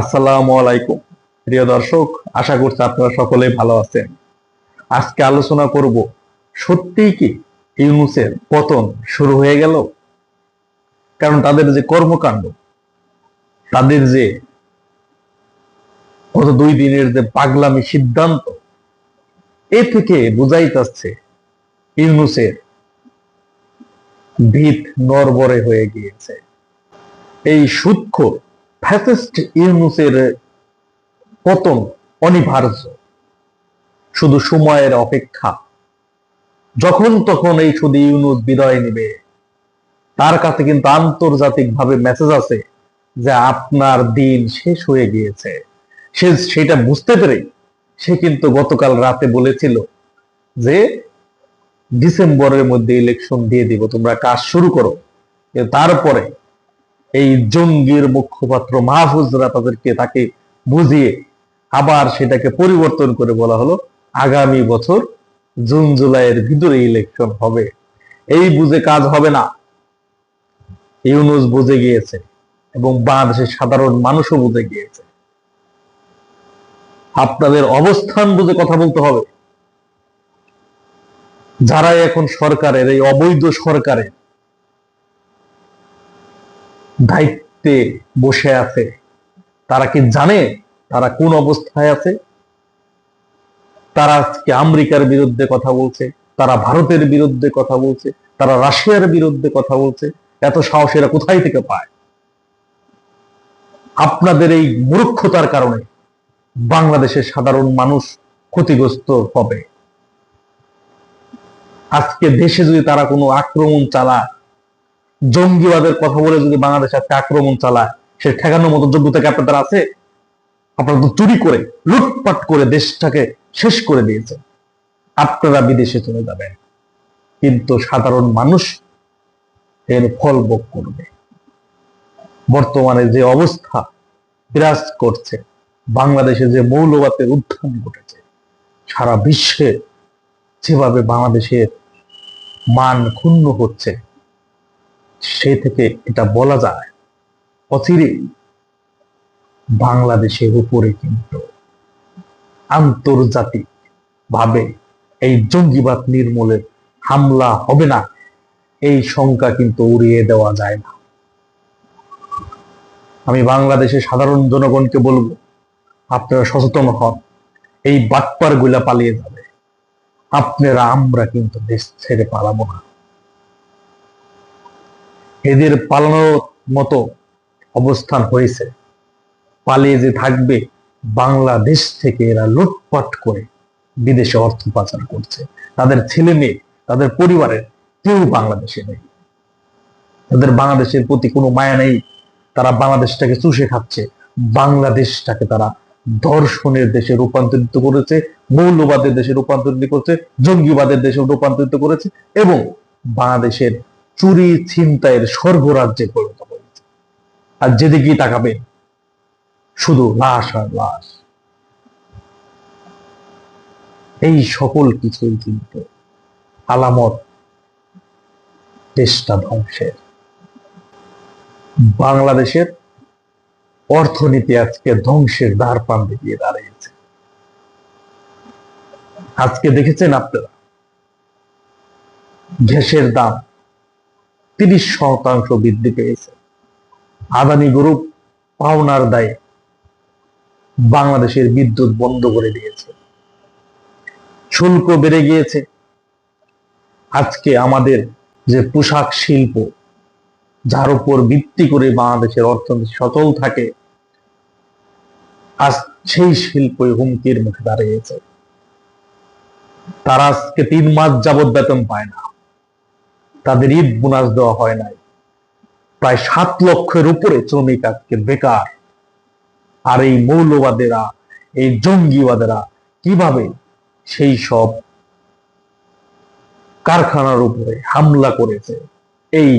আসসালামু আলাইকুম। প্রিয় দর্শক, আশা করছি আপনারা সকলে ভালো আছেন। আজকে আলোচনা করব, সত্যিই কি ইউনুসের পতন শুরু হয়ে গেল? কারণ তাদের যে কর্মকাণ্ড, তাদের যে গত দুই দিনের যে পাগলামি সিদ্ধান্ত, এ থেকে বোঝাই যাচ্ছে ইউনুসের ভিত নরবরে হয়ে গিয়েছে। এই সুৎখোর ফ্যাসিস্ট ইউনুসের পতন অনিবার্য। শুধু সময়ের অপেক্ষা। যখন তখন এই শুধু ইউনুস বিদায় নেবে। তার কাছে কিন্তু আন্তর্জাতিক ভাবে মেসেজ আছে যে আপনার দিন শেষ হয়ে গিয়েছে। সে সেটা বুঝতে পেরে সে কিন্তু গতকাল রাতে বলেছিল যে ডিসেম্বরের মধ্যে ইলেকশন দিয়ে দিব, তোমরা কাজ শুরু করো। তারপরে এই জঙ্গির মুখপাত্র মাহফুজরা তাদেরকে তাকে বুঝিয়ে আবার সেটাকে পরিবর্তন করে বলা হলো, আগামী বছর জুন জুলাইয়ের ভিতরে ইলেকশন হবে। এই বুঝে কাজ হবে না। ইউনুস বুঝে গিয়েছে এবং বাংলাদেশের সাধারণ মানুষও বুঝে গিয়েছে। আপনাদের অবস্থান বুঝে কথা বলতে হবে। যারা এখন সরকারের, এই অবৈধ সরকারের দায়িত্বে বসে আছে। তারা কি জানে তারা কোন অবস্থায় আছে? তারা আজকে আমেরিকার বিরুদ্ধে কথা বলছে, তারা ভারতের বিরুদ্ধে কথা বলছে, তারা রাশিয়ার বিরুদ্ধে কথা বলছে, এত সাহস এরা কোথায় থেকে পায়? আপনাদের এই মূর্খতার কারণে বাংলাদেশের সাধারণ মানুষ ক্ষতিগ্রস্ত হবে। আজকে দেশে যদি তারা কোনো আক্রমণ চালায় জঙ্গিবাদের কথা বলে যদি বাংলাদেশ আজকে আক্রমণ চালায় সে ঠেকানোর মতো যোগ্যতা কি আপনাদের আছে? আপনারা তো চুরি করে, লুটপাট করে দেশটাকে শেষ করে দিয়েছে। আপনারা বিদেশে চলে যাবেন। কিন্তু সাধারণ মানুষ এর ফল ভোগ করবে। বর্তমানে যে অবস্থা বিরাজ করছে, বাংলাদেশে যে মৌলবাদের উত্থান ঘটেছে, সারা বিশ্বে যেভাবে বাংলাদেশের মান ক্ষুণ্ণ হচ্ছে সে থেকে এটা বলা যায় অচিরে বাংলাদেশের উপরে কিন্তু আন্তর্জাতিক ভাবে এই জঙ্গিবাদ নির্মূলের হামলা হবে না। এই শঙ্কা কিন্তু উড়িয়ে দেওয়া যায় না। আমি বাংলাদেশের সাধারণ জনগণকে বলব, আপনারা সচেতন হন, এই বাটপারগুলা পালিয়ে যাবে। আপনারা, আমরা কিন্তু দেশ ছেড়ে পালাবো না। এদের পালানোর মতো অবস্থান হয়েছে। পালিয়ে যে থাকবে, বাংলাদেশ থেকে এরা লুটপাট করে বিদেশে অর্থ পাচার করছে। তাদের ছেলে মেয়ে, তাদের পরিবারের কেউ বাংলাদেশে নেই। তাদের বাংলাদেশের প্রতি কোনো মায়া নেই। তারা বাংলাদেশটাকে চুষে খাচ্ছে। বাংলাদেশটাকে তারা দর্শনের দেশে রূপান্তরিত করেছে, মৌলবাদের দেশে রূপান্তরিত করেছে, জঙ্গিবাদের দেশে রূপান্তরিত করেছে এবং বাংলাদেশের চুরি, ছিনতাইয়ের স্বর্গরাজ্যে পরিণত হয়েছে। আর যেদিকেই তাকাবেন শুধু লাশ আর লাশ। এই সকল কিছুই কিন্তু আলামত দেশটা ধ্বংসের। বাংলাদেশের অর্থনীতি আজকে ধ্বংসের দ্বার প্রান্তে গিয়ে দাঁড়িয়েছে। আজকে দেখেছেন আপনারা? গ্যাসের দাম তিরিশ শতাংশ বৃদ্ধি পেয়েছে। আদানি গ্রুপ পাওনার দায়ে বাংলাদেশের বিদ্যুৎ বন্ধ করে দিয়েছে। শুল্ক বেড়ে গিয়েছে। আজকে আমাদের যে পোশাক শিল্প, যার উপর ভিত্তি করে বাংলাদেশের অর্থনীতি সচল থাকে, আজ সেই শিল্পই হুমকির মুখে দাঁড়িয়েছে। তারা আজকে তিন মাস যাবৎ বেতন পায় না। তাদের ঈদ বোনাস দেওয়া হয় নাই। প্রায় সাত লক্ষের উপরে শ্রমিক আজকে বেকার। আর এই মৌলবাদেরা, এই জঙ্গিবাদেরা কীভাবে সেই সব কারখানার উপরে হামলা করেছে? এই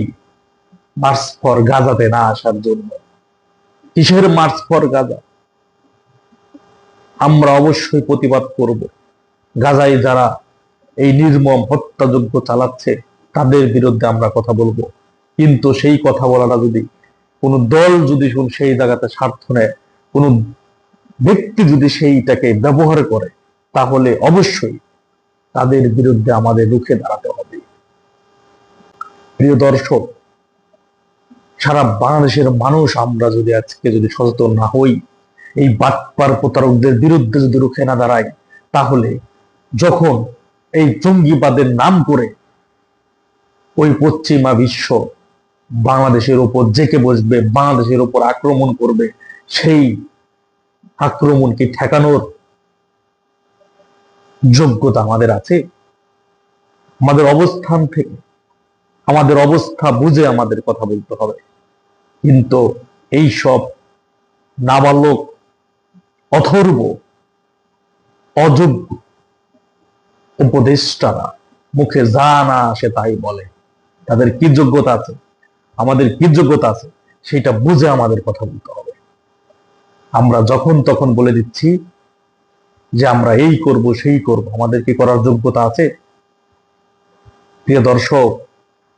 মার্চ ফর গাজাতে না আসার জন্য। কিসের মার্চ ফর গাজা? আমরা অবশ্যই প্রতিবাদ করব। গাজায় যারা এই নির্মম হত্যাযজ্ঞ চালাচ্ছে তাদের বিরুদ্ধে আমরা কথা বলব। কিন্তু সেই কথা বলাটা যদি কোন দল যদি সেই জায়গাতে স্বার্থ নেয়, কোন ব্যক্তি যদি সেইটাকে ব্যবহার করে, তাহলে অবশ্যই তাদের বিরুদ্ধে আমাদের রুখে দাঁড়াতে হবে। প্রিয় দর্শক, সারা বাংলাদেশের মানুষ আমরা যদি আজকে যদি সচেতন না হই, এই বাটপার প্রতারকদের বিরুদ্ধে যদি রুখে না দাঁড়াই, তাহলে যখন এই জঙ্গিবাদের নাম করে ওই পশ্চিমা বিশ্ব বাংলাদেশের উপর জেকে বসবে, বাংলাদেশের উপর আক্রমণ করবে, সেই আক্রমণকে ঠেকানোর যোগ্যতা আমাদের আছে। আমাদের অবস্থান থেকে, আমাদের অবস্থা বুঝে আমাদের কথা বলতে হবে। কিন্তু এই সব নাবালক, অথর্ব, অযোগ্য উপদেষ্টারা মুখে যা না আসে তাই বলে। তাদের কি যোগ্যতা আছে? আমাদের কি যোগ্যতা আছে? সেটা বুঝে আমাদের কথা বলতে হবে। আমরা যখন তখন বলে দিচ্ছি যে আমরা এই করব, সেই করব। আমাদের কি করার যোগ্যতা আছে? প্রিয় দর্শক,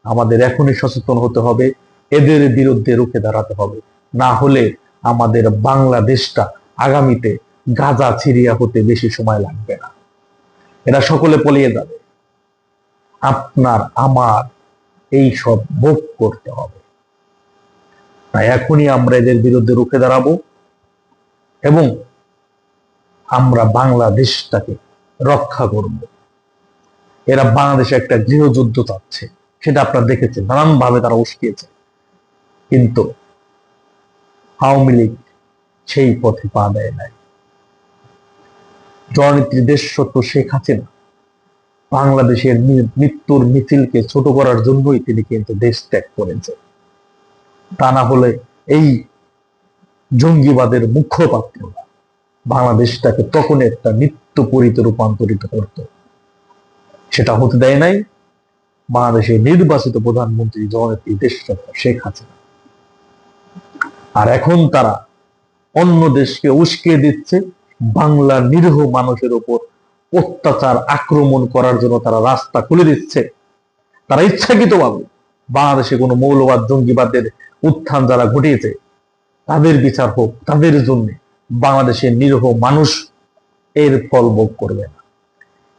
আমাদের এখনই সচেতন হতে হবে। এদের বিরুদ্ধে রুখে দাঁড়াতে হবে। না হলে আমাদের বাংলাদেশটা আগামীতে গাজা ছিরিয়া হতে বেশি সময় লাগবে না। এরা সকলে পলিয়ে যাবে। আপনার, আমার এই সব ভোগ করতে হবে। তাই এখনই আমরা এদের বিরুদ্ধে রুখে দাঁড়াবো এবং আমরা বাংলাদেশটাকে রক্ষা করব। এরা বাংলাদেশে একটা গৃহযুদ্ধ চাচ্ছে, সেটা আপনারা দেখেছেন নানান ভাবে তারা উস্কিয়েছে। কিন্তু আওয়ামী লীগ সেই পথে পা দেয় নাই। জননেত্রী দেশ সত্য শেখ হাসিনা বাংলাদেশের মৃত্যুর মিছিলকে ছোট করার জন্যই তিনি কিন্তু দেশ ত্যাগ করেছেন। তা না হলে এই জঙ্গিবাদের মুখপাত্র বাংলাদেশটাকে তখন একটা নিত্যপরিতে রূপান্তরিত করত। সেটা হতে দেয় নাই। বাংলাদেশের নির্বাচিত প্রধানমন্ত্রী জননেত্রী দেশরত্ন শেখ হাসিনা। আর এখন তারা অন্য দেশকে উস্কে দিচ্ছে বাংলার নিরীহ মানুষের উপর অত্যাচার, আক্রমণ করার জন্য তারা রাস্তা খুলে দিচ্ছে। তারা ইচ্ছাকৃতভাবে বাংলাদেশে কোনো মৌলবাদ, জঙ্গিবাদের উত্থান যারা ঘটিয়েছে, তাদের বিচার হোক, তাদের জন্য বাংলাদেশের নিরীহ মানুষ এর ফল ভোগ করবে না।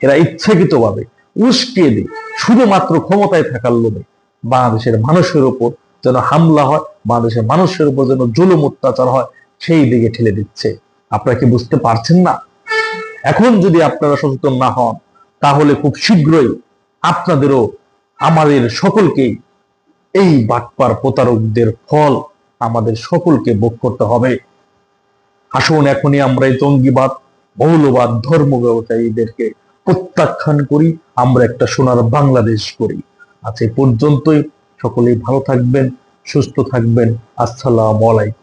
এরা ইচ্ছাকৃতভাবে উস্কিয়ে দিয়ে শুধুমাত্র ক্ষমতায় থাকার লোভে বাংলাদেশের মানুষের উপর যেন হামলা হয়, বাংলাদেশের মানুষের উপর যেন জুলুম অত্যাচার হয়, সেই দিকে ঠেলে দিচ্ছে। আপনারা কি বুঝতে পারছেন না? এখন যদি আপনারা সচেতন না হন, তাহলে খুব শীঘ্রই আপনাদেরও, আমাদের সকলকেই এই বাটপার প্রতারকদের ফল আমাদের সকলকে ভোগ করতে হবে। আসুন, এখনই আমরা এই জঙ্গিবাদ, মৌলবাদ, ধর্ম ব্যবসায়ীদেরকে প্রত্যাখ্যান করি, আমরা একটা সোনার বাংলাদেশ করি। আজ এই পর্যন্তই। সকলেই ভালো থাকবেন, সুস্থ থাকবেন। আসসালামু আলাইকুম।